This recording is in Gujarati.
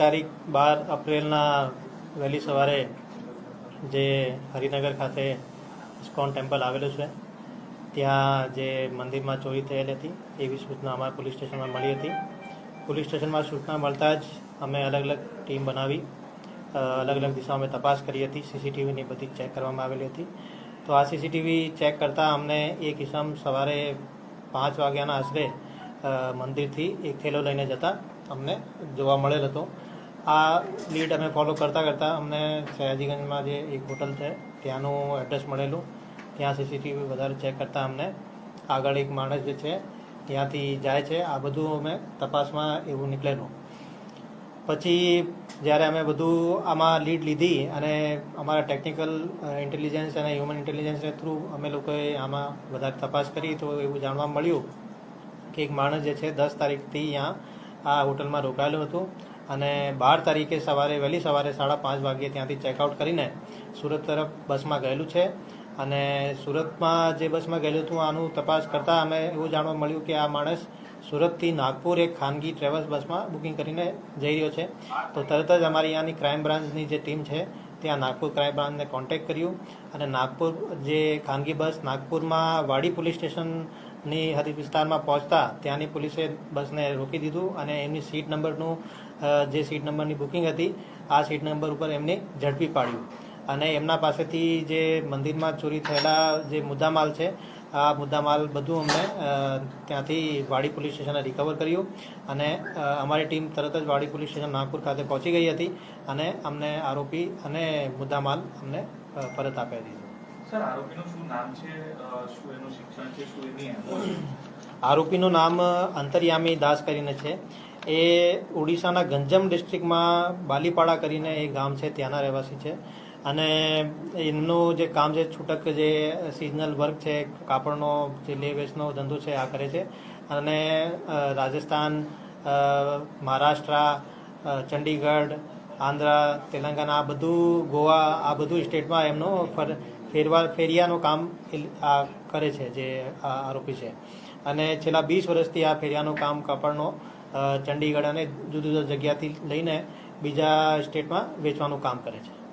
તારીખ બાર એપ્રિલના વહેલી સવારે જે હરિનગર ખાતે ઇસ્કોન ટેમ્પલ આવેલું છે, ત્યાં જે મંદિરમાં ચોરી થયેલી હતી, એવી સૂચના અમારા પોલીસ સ્ટેશનમાં મળી હતી. પોલીસ સ્ટેશનમાં સૂચના મળતા જ અમે અલગ અલગ ટીમ બનાવી અલગ અલગ દિશામાં અમે તપાસ કરી હતી, સીસીટીવીની બધી ચેક કરવામાં આવેલી હતી. તો આ સીસીટીવી ચેક કરતાં અમને એક ઇસમ સવારે પાંચ વાગ્યાના આશરે મંદિરથી એક થેલો લઈને જતા અમને જોવા મળેલ હતો. આ લીડ અમે ફોલો કરતાં કરતાં અમને સયાજીગંજમાં જે એક હોટલ છે, ત્યાંનું એડ્રેસ મળેલું. ત્યાં સીસીટીવી વધારે ચેક કરતાં અમને. આગળ એક માણસ જે છે, ત્યાંથી જાય છે. આ બધું અમે તપાસમાં એવું નીકળેલું. પછી જ્યારે અમે બધું આમાં લીડ લીધી અને અમારા ટેકનિકલ ઇન્ટેલિજન્સ અને હ્યુમન ઇન્ટેલિજન્સને થ્રુ અમે લોકોએ આમાં વધારે તપાસ કરી તો એવું જાણવા મળ્યું કે એક માણસ જે છે, દસ તારીખથી અહીંયા આ હોટલમાં રોકાયેલું હતું અને બાર તારીખે સવારે, વહેલી સવારે સાડા પાંચ વાગ્યે ત્યાંથી ચેકઆઉટ કરીને સુરત તરફ બસમાં ગયેલું છે. અને સુરતમાં જે બસમાં ગયેલું હતું, આનું તપાસ કરતાં અમે એવું જાણવા મળ્યું કે આ માણસ સુરતથી નાગપુર એક ખાનગી ટ્રેવલ્સ બસમાં બુકિંગ કરીને જઈ રહ્યો છે. તો તરત જ અમારી અહીંયાની ક્રાઇમ બ્રાન્ચની જે ટીમ છે, ત્યાં નાગપુર ક્રાઇમ બ્રાન્ચને કોન્ટેક્ટ કર્યું. અને નાગપુર જે ખાનગી બસ, નાગપુરમાં વાડી પોલીસ સ્ટેશનની હદ વિસ્તારમાં પહોંચતા ત્યાંની પોલીસે બસને રોકી દીધું અને એમની સીટ નંબરનું જે સીટ નંબરની બુકિંગ હતી, આ સીટ નંબર ઉપર એમને ઝડપી પાડ્યું. અને એમના પાસેથી જે મંદિરમાં ચોરી થયેલા જે મુદ્દામાલ છે, આ મુદ્દામાલ બધું અમને ત્યાંથી વાડી પોલીસ સ્ટેશને રિકવર કર્યું અને અમારી ટીમ તરત જ વાડી પોલીસ સ્ટેશન નાગપુર ખાતે પહોંચી ગઈ હતી અને અમને આરોપી અને મુદ્દામાલ અમને પરત આપ્યા દીધો આરોપીનું નામ છે? અંતર્યામી દાસ કરીને છે. એ ઓડિશાના ગંજમ ડિસ્ટ્રિક્ટમાં બાલીપાડા કરીને એ ગામ છે, ત્યાંના રહેવાસી છે. અને એમનું જે કામ છે, છૂટક જે સિઝનલ વર્ક છે, કાપડનો જે લે વેચનો ધંધો છે, આ કરે છે. અને રાજસ્થાન મહારાષ્ટ્ર ચંડીગઢ, આંધ્રા, તેલંગાણા, આ બધું, ગોવા, આ બધું સ્ટેટમાં એમનો ફેરવા ફેરિયાનું કામ આ કરે છે, જે આરોપી છે. અને છેલ્લા વીસ વર્ષથી આ ફેરિયાનું કામ કાપડનો ચંડીગઢ અને જુદી જુદી જગ્યાથી લઈને બીજા સ્ટેટમાં વેચવાનું કામ કરે છે.